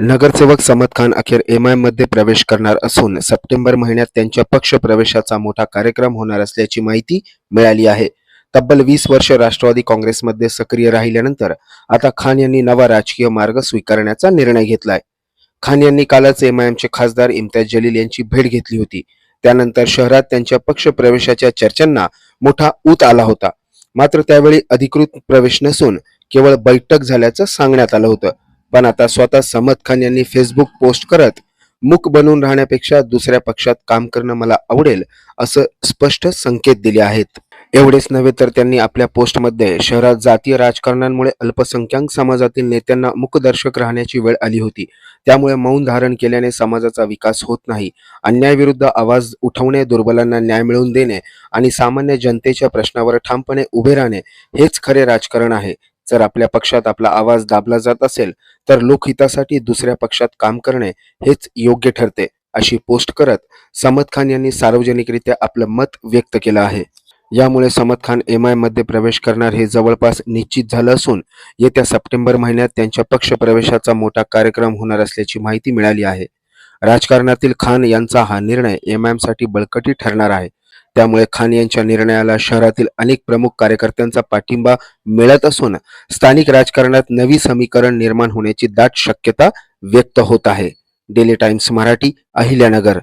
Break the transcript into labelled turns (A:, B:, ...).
A: नगरसेवक समद खान अखेर एम आयमध्ये प्रवेश करणार असून सप्टेंबर महिन्यात त्यांच्या पक्ष प्रवेशाचा मोठा कार्यक्रम होणार असल्याची माहिती मिळाली आहे. तब्बल वीस वर्ष राष्ट्रवादी काँग्रेसमध्ये सक्रिय राहिल्यानंतर आता खान यांनी नवा राजकीय मार्ग स्वीकारण्याचा निर्णय घेतलाय. खान यांनी कालच एम आय एमचे खासदार इम्तियाज जलील यांची भेट घेतली होती. त्यानंतर शहरात त्यांच्या पक्ष प्रवेशाच्या चर्चांना मोठा ऊत आला होता. मात्र त्यावेळी अधिकृत प्रवेश नसून केवळ बैठक झाल्याचं सांगण्यात आलं होतं. पण आता स्वतः समद खान यांनी फेसबुक पोस्ट करत मूक बनून राहण्यापेक्षा दुसऱ्या पक्षात काम करणं मला आवडेल असं स्पष्ट संकेत दिले आहेत. एवढेच नव्हे तर त्यांनी आपल्या पोस्टमध्ये शहरात जातीय राजकारणांमुळे अल्पसंख्याक समाजातील नेत्यांना मुखदर्शक राहण्याची वेळ आली होती. त्यामुळे मौन धारण केल्याने समाजाचा विकास होत नाही. अन्यायाविरुद्ध आवाज उठवणे दुर्बलांना न्याय मिळवून देणे आणि सामान्य जनतेच्या प्रश्नावर ठामपणे उभे राहणे हेच खरे राजकारण आहे. जर आपल्या पक्षात आपला आवाज दाबला जात असेल तर लोकहितासाठी दुसऱ्या पक्षात काम करणे हेच योग्य ठरते अशी पोस्ट करत समद खान यांनी सार्वजनिकरित्या आपलं मत व्यक्त केलं आहे. यामुळे समद खान एम आयमध्ये प्रवेश करणार हे जवळपास निश्चित झालं असून येत्या सप्टेंबर महिन्यात त्यांच्या पक्ष प्रवेशाचा मोठा कार्यक्रम होणार असल्याची माहिती मिळाली आहे. राजकारणातील खान यांचा हा निर्णय एम आयसाठी बळकटी ठरणार आहे. त्यामुळे खान यांच्या निर्णयाला शहरातील अनेक प्रमुख कार्यकर्त्यांचा पाठिंबा मिळत असून स्थानिक राजकारणात नवी समीकरण निर्माण होण्याची दाट शक्यता व्यक्त होत आहे. Daily Times Marathi Ahilyanagar.